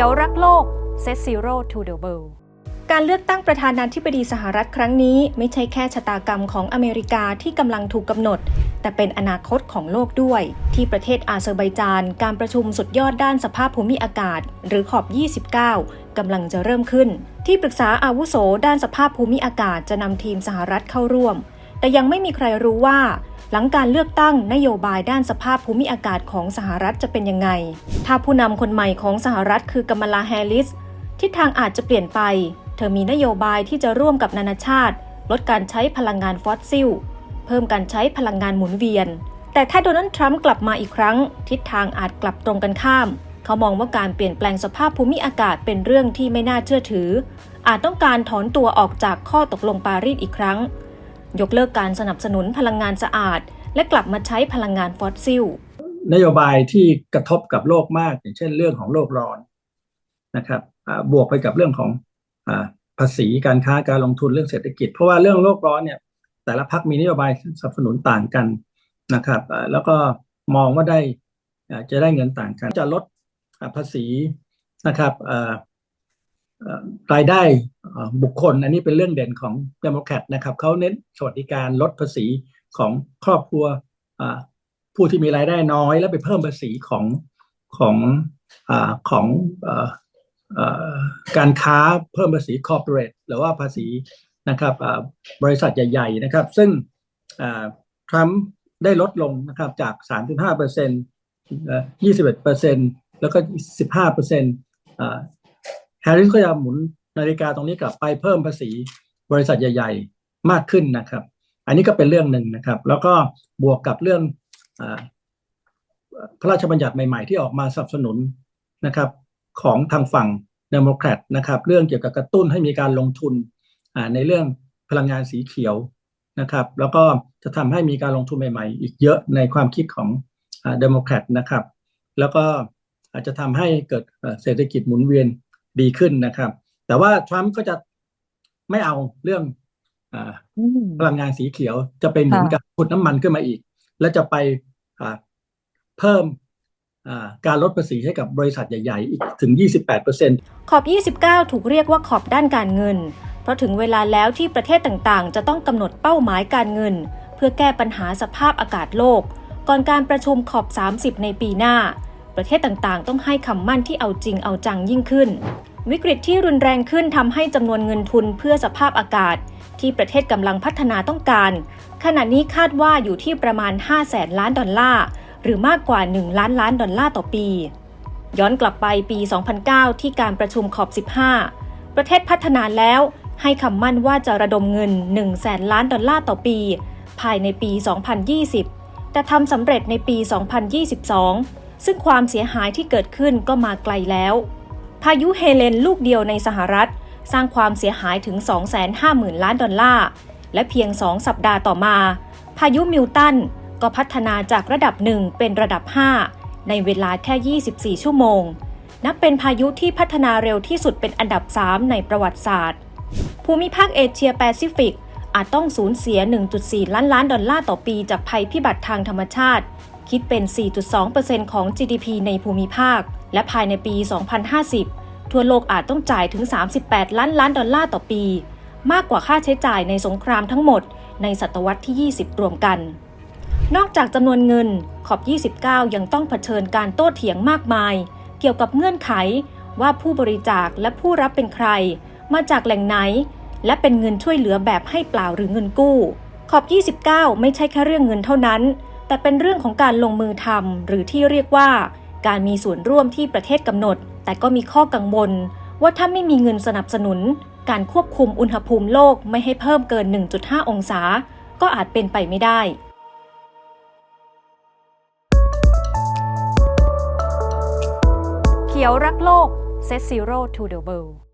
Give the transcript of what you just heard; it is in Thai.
ขียวรักโลก Set Zero to the World การเลือกตั้งประธานาธิบดีสหรัฐครั้งนี้ ไม่ใช่แค่ชะตากรรมของอเมริกาที่กำลังถูกกำหนด แต่เป็นอนาคตของโลกด้วย ที่ประเทศอาเซอร์ไบจาน การประชุมสุดยอดด้านสภาพภูมิอากาศ หรือขอบ 29 กำลังจะเริ่มขึ้น ที่ปรึกษาอาวุโสด้านสภาพภูมิอากาศจะนำทีมสหรัฐเข้าร่วม แต่ยังไม่มีใครรู้ว่า หลังการเลือกตั้งนโยบายด้านสภาพภูมิอากาศของสหรัฐจะเป็นยังไง ถ้าผู้นำคนใหม่ของสหรัฐคือกัมมาลาแฮร์ริส ทิศทางอาจจะเปลี่ยนไป เธอมีนโยบายที่จะร่วมกับนานาชาติ ลดการใช้พลังงานฟอสซิล เพิ่มการใช้พลังงานหมุนเวียน แต่ถ้าโดนัลด์ทรัมป์กลับมาอีกครั้ง ทิศทางอาจกลับตรงกันข้าม เขามองว่าการเปลี่ยนแปลงสภาพภูมิอากาศเป็นเรื่องที่ไม่น่าเชื่อถือ อาจต้องการถอนตัวออกจากข้อตกลงปารีสอีกครั้ง ยกเลิกการสนับสนุนพลังงานสะอาด และกลับมาใช้พลังงานฟอสซิล นโยบายที่กระทบกับโลกมาก อย่างเช่นเรื่องของโลกร้อนนะครับบวกไปกับเรื่องของอภาษีการค้าการลงทุนเรื่องเศรษฐกิจ เพราะว่าเรื่องโลกร้อนเนี่ย แต่ละพรรคมีนโยบายสนับสนุนต่างกันนะครับแล้วก็มองว่าได้จะได้เงินต่างกัน จะลดภาษีนะครับ รายได้บุคคล อันนี้เป็นเรื่องเด่นของเดโมแครตนะครับเขาเน้นสวัสดิการลดภาษีของครอบครัวผู้ที่มีรายได้น้อย แล้วไปเพิ่มภาษีของของอของออการค้าเพิ่มภาษีคอร์ปอเรทหรือว่าภาษีนะครับบริษัทใหญ่ ๆ นะครับ ซึ่งทรัมป์ได้ลดลงนะครับจาก 3.5เปอร์เซ็นต์21เปอร์เซ็นต์แล้วก็ 15เปอร์เซ็นต์ แฮร์ริสก็จะหมุนนาฬิกาตรงนี้กลับไปเพิ่มภาษีบริษัทใหญ่ ๆ มากขึ้นนะครับ อันนี้ก็เป็นเรื่องหนึ่งนะครับ แล้วก็บวกกับเรื่องอพระราชบัญญัติใหม่ ๆ ที่ออกมาสนับสนุนนะครับของทางฝั่งเดโมแครตนะครับเรื่องเกี่ยวกับกระตุ้นให้มีการลงทุนในเรื่องพลังงานสีเขียวนะครับ แล้วก็จะทำให้มีการลงทุนใหม่ ๆ อีกเยอะในความคิดของเดโมแครตนะครับ แล้วก็อาจจะทำให้เกิดเศรษฐกิจหมุนเวียน ดีขึ้นนะครับ แต่ว่าทรัมป์ก็จะไม่เอาเรื่องอ่าพลังงานสีเขียวจะไปหนุนกับขุดน้ำมันขึ้นมาอีก และจะไปอ่าเพิ่มอ่าการลดภาษีให้กับบริษัทใหญ่ๆ อีกถึง 28เปอร์เซ็นต์ขอบ 29 ถูกเรียกว่าขอบด้านการเงิน เพราะถึงเวลาแล้วที่ประเทศต่างๆ จะต้องกำหนดเป้าหมายการเงิน เพื่อแก้ปัญหาสภาพอากาศโลก ก่อนการประชุมขอบ 30 ในปีหน้า ประเทศต่างๆ ต้องให้คำมั่นที่เอาจริงเอาจังยิ่งขึ้น วิกฤตที่รุนแรงขึ้นทำให้จำนวนเงินทุนเพื่อสภาพอากาศ ที่ประเทศกำลังพัฒนาต้องการ ขณะนี้คาดว่าอยู่ที่ประมาณ5แสนล้านดอลลาร์ หรือมากกว่า 1 ล้านล้านดอลลาร์ต่อปี ย้อนกลับไปปี 2009 ที่การประชุมขอบ 15 ประเทศพัฒนาแล้วให้คำมั่นว่าจะระดมเงิน1แสนล้านดอลลาร์ต่อปี ภายในปี 2020 แต่ทำสำเร็จในปี 2022 ซึ่งความเสียหายที่เกิดขึ้นก็มาไกลแล้ว พายุเฮเลนลูกเดียวในสหรัฐ สร้างความเสียหายถึง 250,000 ล้านดอลลาร์ และเพียง 2 สัปดาห์ต่อมา พายุมิลตันก็พัฒนาจากระดับ 1 เป็นระดับ 5 ในเวลาแค่ 24 ชั่วโมง นับเป็นพายุที่พัฒนาเร็วที่สุดเป็นอันดับ 3 ในประวัติศาสตร์ ภูมิภาคเอเชียแปซิฟิกอาจต้องสูญเสีย 1.4 ล้านล้านดอลลาร์ต่อปีจากภัยพิบัติทางธรรมชาติ คิดเป็น 4.2%ของ GDP ในภูมิภาค และภายในปี 2050 ทั่วโลกอาจต้องจ่ายถึง 38 ล้านล้านดอลลาร์ต่อปี มากกว่าค่าใช้จ่ายในสงครามทั้งหมดในศตวรรษที่ 20 รวมกัน นอกจากจำนวนเงิน ขอบ 29 ยังต้องเผชิญการโต้เถียงมากมาย เกี่ยวกับเงื่อนไขว่าผู้บริจาคและผู้รับเป็นใคร มาจากแหล่งไหน และเป็นเงินช่วยเหลือแบบให้เปล่าหรือเงินกู้ ขอบ 29 ไม่ใช่แค่เรื่องเงินเท่านั้น แต่เป็นเรื่องของการลงมือทำหรือที่เรียกว่า การมีส่วนร่วมที่ประเทศกำหนด แต่ก็มีข้อกังวล ว่าถ้าไม่มีเงินสนับสนุน การควบคุมอุณหภูมิโลกไม่ให้เพิ่มเกิน 1.5 องศา ก็อาจเป็นไปไม่ได้เขียวรักโลก Set Zero to the World